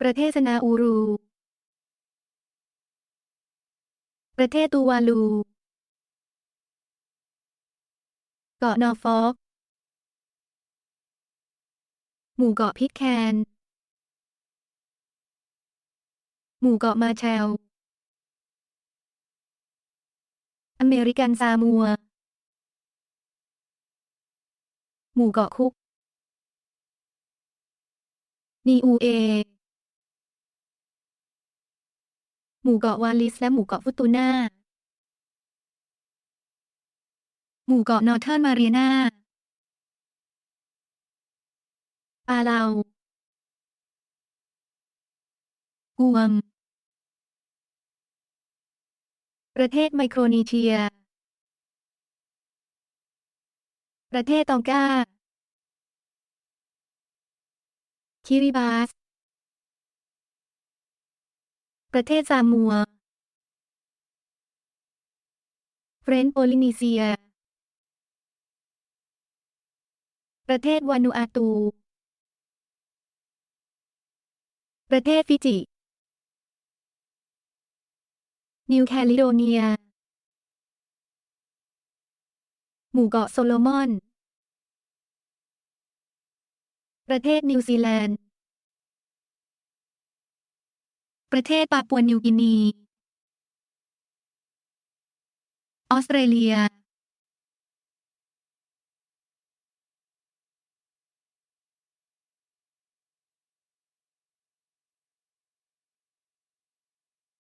ประเทศนาอูรู ประเทศตูวาลู เกาะนอร์ฟอกหมู่เกาะพิทแคน หมู่เกาะมาแชล อเมริกันซามัว หมู่เกาะคุกนีอูเอ หมู่เกาะวาลิสและหมู่เกาะฟุตูนาหมู่เกาะนอร์เทิร์นมาเรียนาปาเลากวม ประเทศไมโครนีเซีย ประเทศตองกาคิริบาส ประเทศซามัว เฟรนช์โพลินีเซีย ประเทศวานูอาตู ประเทศฟิจิ นิวแคลิโดเนีย หมู่เกาะโซโลมอน ประเทศนิวซีแลนด์ ประเทศปาปัวนิวกินี ออสเตรเลีย